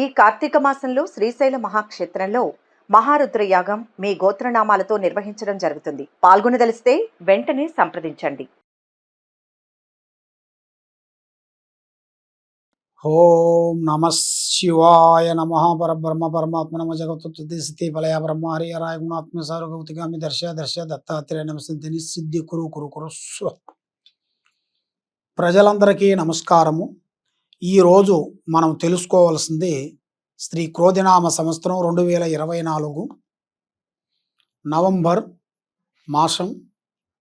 ఈ కార్తీక మాసంలో శ్రీశైల మహాక్షేత్రంలో మహారుద్ర యాగం మీ గోత్రనామాలతో నిర్వహించడం జరుగుతుంది. పాల్గొనదలిస్తే వెంటనే సంప్రదించండి. ఓం నమ శివాయ నమ. పరబ్రహ్మ పరమాత్మ నమ. జగత్తుతి స్థితి ఫలయ బ్రహ్మ హరి రాయ గుణాత్మ సారుగౌతిగామి దర్శ దర్శ దత్తాత్రేయ నమస్తే సిద్ధి కురు కురు కురు స్వ. ప్రజలందరికీ నమస్కారము. ఈరోజు మనం తెలుసుకోవాల్సింది శ్రీ క్రోధినామ సంవత్సరం రెండు వేల ఇరవై నాలుగు నవంబర్ మాసం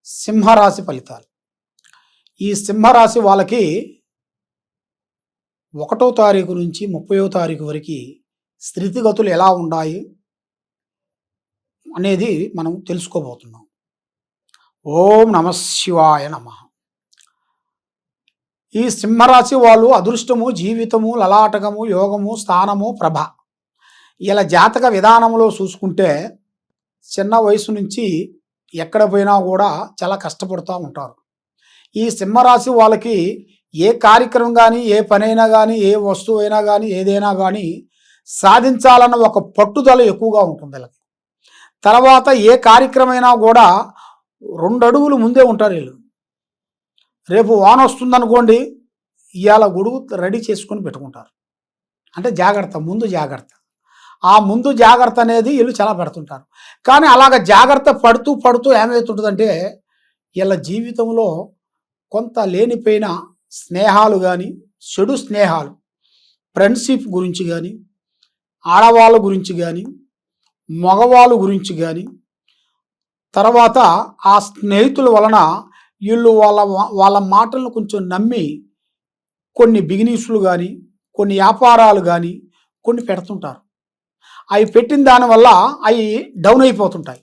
సింహరాశి ఫలితాలు. ఈ సింహరాశి వాళ్ళకి ఒకటో తారీఖు నుంచి ముప్పయో తారీఖు వరకు స్థితిగతులు ఎలా ఉన్నాయి అనేది మనం తెలుసుకోబోతున్నాం. ఓం నమ శివాయ నమ. ఈ సింహరాశి వాళ్ళు అదృష్టము జీవితము లలాటకము యోగము స్థానము ప్రభ. ఇలా జాతక విధానంలో చూసుకుంటే చిన్న వయసు నుంచి ఎక్కడ పోయినా కూడా చాలా కష్టపడుతూ ఉంటారు. ఈ సింహరాశి వాళ్ళకి ఏ కార్యక్రమం కానీ ఏ పనైనా కానీ ఏ వస్తువు అయినా కానీ ఏదైనా కానీ సాధించాలన్న ఒక పట్టుదల ఎక్కువగా ఉంటుంది వీళ్ళకి. తర్వాత ఏ కార్యక్రమైనా కూడా రెండు అడుగులు ముందే ఉంటారు వీళ్ళు. రేపు వాన వస్తుందనుకోండి ఇవాళ గొడుగు రెడీ చేసుకొని పెట్టుకుంటారు. అంటే జాగ్రత్త ముందు జాగ్రత్త. ఆ ముందు జాగ్రత్త అనేది వీళ్ళు చాలా పెడుతుంటారు. కానీ అలాగ జాగ్రత్త పడుతూ పడుతూ ఏమవుతుంటుందంటే వీళ్ళ జీవితంలో కొంత లేనిపోయిన స్నేహాలు కానీ చెడు స్నేహాలు ఫ్రెండ్షిప్ గురించి కానీ ఆడవాళ్ళ గురించి కానీ మగవాళ్ళ గురించి కానీ తర్వాత ఆ స్నేహితుల వలన వీళ్ళు వాళ్ళ వాళ్ళ మాటలను కొంచెం నమ్మి కొన్ని బిజినెస్లు కానీ కొన్ని వ్యాపారాలు కానీ కొన్ని పెడుతుంటారు. అవి పెట్టిన దానివల్ల అవి డౌన్ అయిపోతుంటాయి.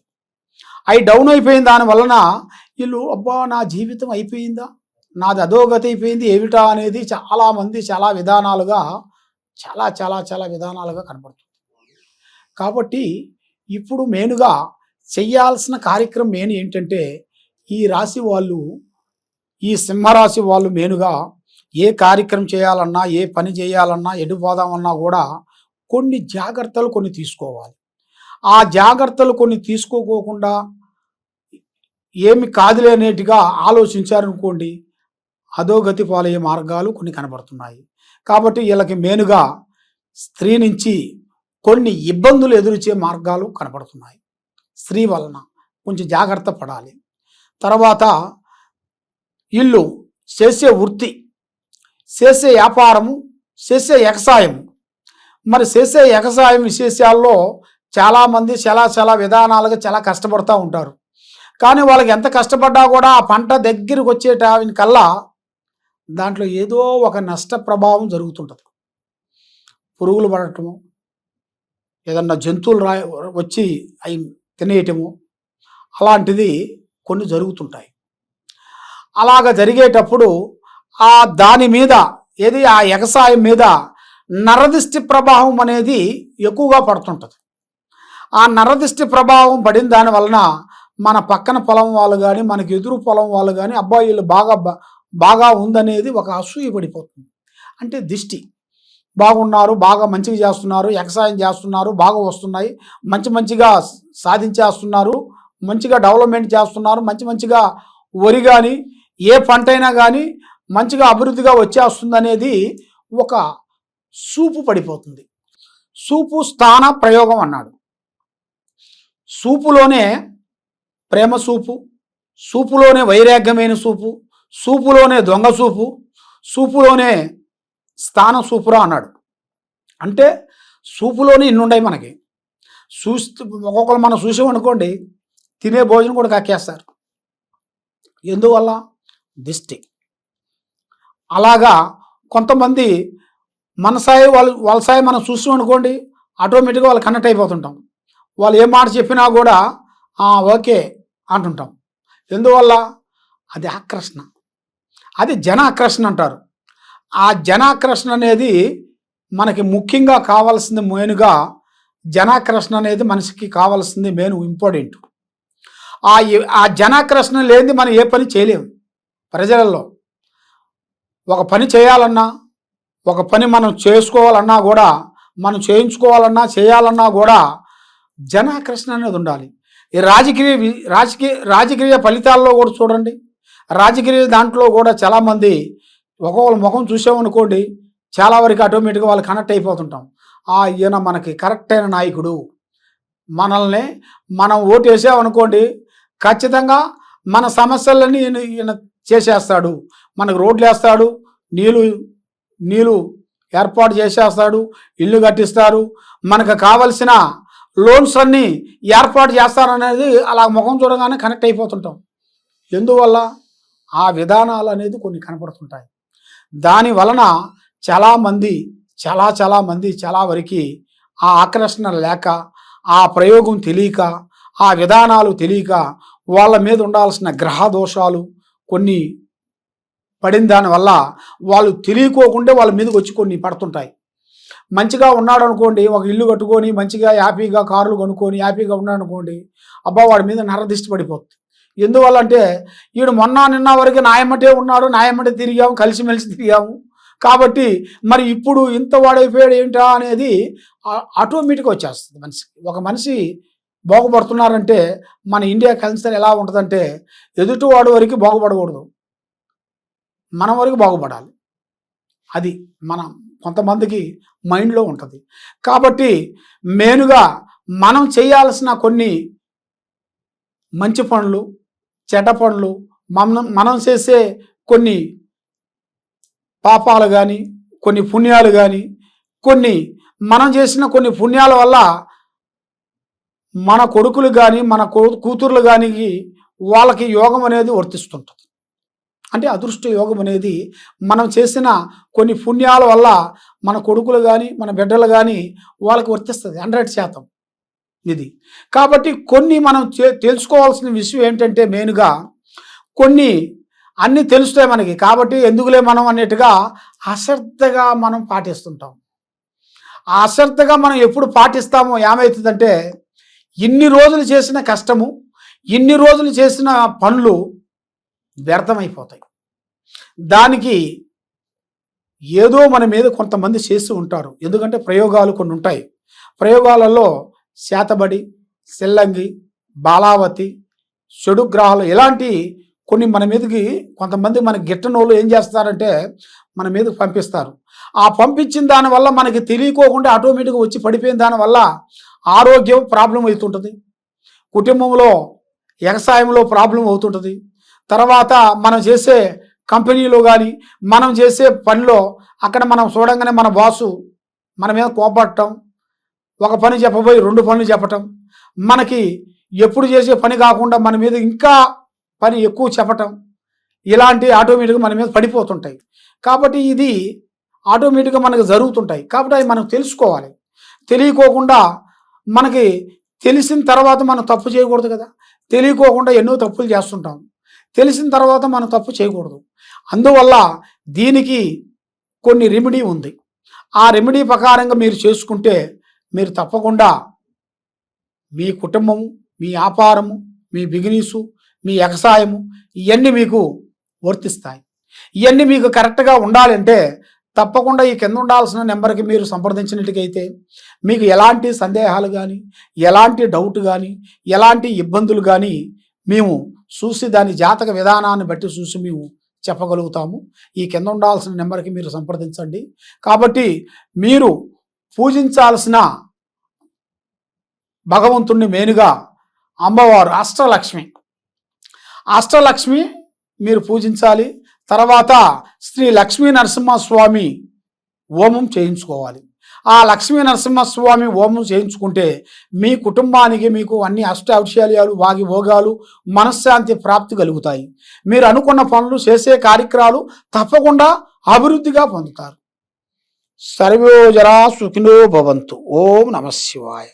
అవి డౌన్ అయిపోయిన దాని వలన వీళ్ళు అబ్బా నా జీవితం అయిపోయిందా? నాది అధోగతి అయిపోయింది ఏమిటా? అనేది చాలామంది చాలా విధానాలుగా చాలా చాలా చాలా విధానాలుగా కనబడుతుంది. కాబట్టి ఇప్పుడు మెయిన్గా చెయ్యాల్సిన కార్యక్రమం మెయిన్ ఏంటంటే ఈ రాశి వాళ్ళు ఈ సింహరాశి వాళ్ళు మెయిన్గా ఏ కార్యక్రమం చేయాలన్నా ఏ పని చేయాలన్నా ఎటు పోదామన్నా కూడా కొన్ని జాగ్రత్తలు కొన్ని తీసుకోవాలి. ఆ జాగ్రత్తలు కొన్ని తీసుకోకోకుండా ఏమి కాదులేనేట్టుగా ఆలోచించారనుకోండి అధోగతి పాలయ్యే మార్గాలు కొన్ని కనబడుతున్నాయి. కాబట్టి వీళ్ళకి మెయిన్గా స్త్రీ నుంచి కొన్ని ఇబ్బందులు ఎదురుచే మార్గాలు కనబడుతున్నాయి. స్త్రీ వలన కొంచెం జాగ్రత్త పడాలి. తర్వాత ఇల్లు చేసే వృత్తి చేసే వ్యాపారము చేసే ఎగసాయం మరి చేసే ఎగసాయం విశేషాల్లో చాలామంది చాలా చాలా విధానాలుగా చాలా కష్టపడుతూ ఉంటారు. కానీ వాళ్ళకి ఎంత కష్టపడ్డా కూడా ఆ పంట దగ్గరికి వచ్చేట కల్లా దాంట్లో ఏదో ఒక నష్ట ప్రభావం జరుగుతుంటుంది. పురుగులు పడటము ఏదన్నా జంతువులు రా వచ్చి అవి తినేయటము అలాంటిది కొన్ని జరుగుతుంటాయి. అలాగ జరిగేటప్పుడు ఆ దాని మీద ఏది ఆ ఎగసాయం మీద నరదిష్టి ప్రభావం అనేది ఎక్కువగా పడుతుంటుంది. ఆ నరదిష్టి ప్రభావం పడిన దాని వలన మన పక్కన పొలం వాళ్ళు కానీ మనకి ఎదురు పొలం వాళ్ళు కానీ అబ్బాయిలు బాగా బాగా ఉందనేది ఒక అసూయ పడిపోతుంది. అంటే దిష్టి. బాగున్నారు బాగా మంచిగా చేస్తున్నారు ఎగసాయం చేస్తున్నారు బాగా వస్తున్నాయి మంచి మంచిగా సాధించేస్తున్నారు మంచిగా డెవలప్మెంట్ చేస్తున్నారు మంచి మంచిగా వరి కానీ ఏ పంట అయినా కానీ మంచిగా అభివృద్ధిగా వచ్చేస్తుంది అనేది ఒక సూపు పడిపోతుంది. సూపు స్థాన ప్రయోగం అన్నాడు. సూపులోనే ప్రేమ సూపు సూపులోనే వైరాగ్యమైన సూపు సూపులోనే దొంగ సూపు సూపులోనే స్థాన సూపురా అన్నాడు. అంటే సూపులోనే ఇన్నుండయి మనకి. చూస్తూ ఒక్కొక్కరు మనం చూసామనుకోండి తినే భోజనం కూడా కక్కేస్తారు. ఎందువల్ల? దిష్టి. అలాగా కొంతమంది మన సాయి వాళ్ళ సాయి మనం చూసాం అనుకోండి ఆటోమేటిక్గా వాళ్ళు కనెక్ట్ అయిపోతుంటాం. వాళ్ళు ఏ మాట చెప్పినా కూడా ఓకే అంటుంటాం. ఎందువల్ల? అది ఆకర్షణ. అది జన ఆకర్షణ అంటారు. ఆ జనాకర్షణ అనేది మనకి ముఖ్యంగా కావాల్సింది మెయిన్గా జనాకర్షణ అనేది మనిషికి కావాల్సింది మెయిన్ ఇంపార్టెంట్. ఆ ఆ జనాకర్షణ లేనిది మనం ఏ పని చేయలేము. ప్రజలలో ఒక పని చేయాలన్నా ఒక పని మనం చేసుకోవాలన్నా కూడా మనం చేయించుకోవాలన్నా చేయాలన్నా కూడా జనాకర్షణ అనేది ఉండాలి. ఈ రాజకీయ రాజకీయ రాజకీయ ఫలితాల్లో కూడా చూడండి. రాజకీయ దాంట్లో కూడా చాలామంది ఒక్కొక్కరు ముఖం చూసామనుకోండి చాలా వరకు ఆటోమేటిక్గా వాళ్ళు కనెక్ట్ అయిపోతుంటాం. ఆ ఈయన మనకి కరెక్ట్ అయిన నాయకుడు. మనల్ని మనం ఓటు వేసామనుకోండి ఖచ్చితంగా మన సమస్యలన్నీ ఈయన ఈయన చేసేస్తాడు. మనకు రోడ్లు వేస్తాడు నీళ్ళు నీళ్ళు ఏర్పాటు చేసేస్తాడు ఇల్లు కట్టిస్తారు. మనకు కావలసిన లోన్స్ అన్నీ ఏర్పాటు చేస్తారనేది అలా ముఖం చూడగానే కనెక్ట్ అయిపోతుంటాం. ఎందువల్ల? ఆ విధానాలు అనేది కొన్ని కనపడుతుంటాయి. దాని వలన చాలామంది చాలా చాలా మంది చాలా వరకు ఆ ఆకర్షణ లేక ఆ ప్రయోగం తెలియక ఆ విధానాలు తెలియక వాళ్ళ మీద ఉండాల్సిన గ్రహ దోషాలు కొన్ని పడిన దానివల్ల వాళ్ళు తెలియకోకుండా వాళ్ళ మీదకి వచ్చి కొన్ని పడుతుంటాయి. మంచిగా ఉన్నాడు అనుకోండి ఒక ఇల్లు కట్టుకొని మంచిగా హ్యాపీగా కార్లు కొనుక్కొని హ్యాపీగా ఉన్నాడు అనుకోండి అబ్బా వాడి మీద నరదిష్టి పడిపోతుంది ఎందువల్ల అంటే ఈడు మొన్న నిన్న వరకు నాయమ్మటే ఉన్నాడు నాయమ్మటే తిరిగాము కలిసిమెలిసి తిరిగాము. కాబట్టి మరి ఇప్పుడు ఇంత వాడైపోయాడు ఏంటా అనేది ఆటోమేటిక్గా వచ్చేస్తుంది మనిషికి. ఒక మనిషి బాగుపడుతున్నారంటే మన ఇండియా కల్చర్ ఎలా ఉంటుందంటే ఎదుటివాడు వరకు బాగుపడకూడదు. మనం వరకు బాగుపడాలి. అది మన కొంతమందికి మైండ్లో ఉంటుంది. కాబట్టి మెయిన్గా మనం చేయాల్సిన కొన్ని మంచి పనులు చెడ్డ పనులు మనం మనం చేసే కొన్ని పాపాలు కానీ కొన్ని పుణ్యాలు కానీ కొన్ని మనం చేసిన కొన్ని పుణ్యాల వల్ల మన కొడుకులు కానీ మన కూతుర్లు కానీ వాళ్ళకి యోగం అనేది వర్తిస్తుంటుంది. అంటే అదృష్ట యోగం అనేది మనం చేసిన కొన్ని పుణ్యాల వల్ల మన కొడుకులు కానీ మన బిడ్డలు కానీ వాళ్ళకి వర్తిస్తుంది హండ్రెడ్ శాతం ఇది. కాబట్టి కొన్ని మనం చే- తెలుసుకోవాల్సిన విషయం ఏంటంటే మెయిన్గా కొన్ని అన్నీ తెలుస్తాయి మనకి. కాబట్టి ఎందుకులే మనం అన్నట్టుగా అశ్రద్ధగా మనం పాటిస్తుంటాం. ఆ అశ్రద్ధగా మనం ఎప్పుడు పాటిస్తామో ఏమవుతుందంటే ఇన్ని రోజులు చేసిన కష్టము ఇన్ని రోజులు చేసిన పనులు వ్యర్థమైపోతాయి. దానికి ఏదో మన మీద కొంతమంది చేస్తూ ఉంటారు. ఎందుకంటే ప్రయోగాలు కొన్ని ఉంటాయి. ప్రయోగాలలో శాతబడి సెల్లంగి బాలావతి చెడు గ్రహాలు ఇలాంటి కొన్ని మన మీదకి కొంతమంది మన గిట్టనోళ్ళు ఏం చేస్తారంటే మన మీదకి పంపిస్తారు. ఆ పంపించిన దానివల్ల మనకి తెలియకోకుండా ఆటోమేటిక్గా వచ్చి పడిపోయిన దానివల్ల ఆరోగ్యం ప్రాబ్లం అవుతుంటుంది. కుటుంబంలో వ్యవసాయంలో ప్రాబ్లం అవుతుంటుంది. తర్వాత మనం చేసే కంపెనీలో కానీ మనం చేసే పనిలో అక్కడ మనం చూడంగానే మన బాసు మన మీద కోపడటం ఒక పని చెప్పబోయి రెండు పనులు చెప్పటం మనకి ఎప్పుడు చేసే పని కాకుండా మన మీద ఇంకా పని ఎక్కువ చెప్పటం ఇలాంటి ఆటోమేటిక్గా మన మీద పడిపోతుంటాయి. కాబట్టి ఇది ఆటోమేటిక్గా మనకు జరుగుతుంటాయి. కాబట్టి అవి మనం తెలుసుకోవాలి. తెలియకోకుండా మనకి తెలిసిన తర్వాత మనం తప్పు చేయకూడదు కదా. తెలియకోకుండా ఎన్నో తప్పులు చేస్తుంటాం. తెలిసిన తర్వాత మనం తప్పు చేయకూడదు. అందువల్ల దీనికి కొన్ని రెమెడీ ఉంది. ఆ రెమెడీ ప్రకారంగా మీరు చేసుకుంటే మీరు తప్పకుండా మీ కుటుంబము మీ వ్యాపారము మీ బిజినెసు మీ వ్యవసాయము ఇవన్నీ మీకు వర్తిస్తాయి. ఇవన్నీ మీకు కరెక్ట్గా ఉండాలంటే తప్పకుండా ఈ కింద ఉండాల్సిన నెంబర్కి మీరు సంప్రదించినట్టుకైతే మీకు ఎలాంటి సందేహాలు కానీ ఎలాంటి డౌట్ కానీ ఎలాంటి ఇబ్బందులు కానీ మేము చూసి దాని జాతక విధానాన్ని బట్టి చూసి మేము చెప్పగలుగుతాము. ఈ కింద ఉండాల్సిన నెంబర్కి మీరు సంప్రదించండి. కాబట్టి మీరు పూజించాల్సిన భగవంతుణ్ణి మేనుగా అమ్మవారు అష్టలక్ష్మి. అష్టలక్ష్మి మీరు పూజించాలి. తర్వాత శ్రీ లక్ష్మీ నరసింహస్వామి హోమం చేయించుకోవాలి. ఆ లక్ష్మీ నరసింహస్వామి హోమం చేయించుకుంటే మీ కుటుంబానికి మీకు అన్ని అష్ట వాగి భోగాలు మనశ్శాంతి ప్రాప్తి కలుగుతాయి. మీరు అనుకున్న పనులు చేసే కార్యక్రమాలు తప్పకుండా అభివృద్ధిగా పొందుతారు. సర్వోజరా సుఖినో భవంతు. ఓం నమ శివాయ.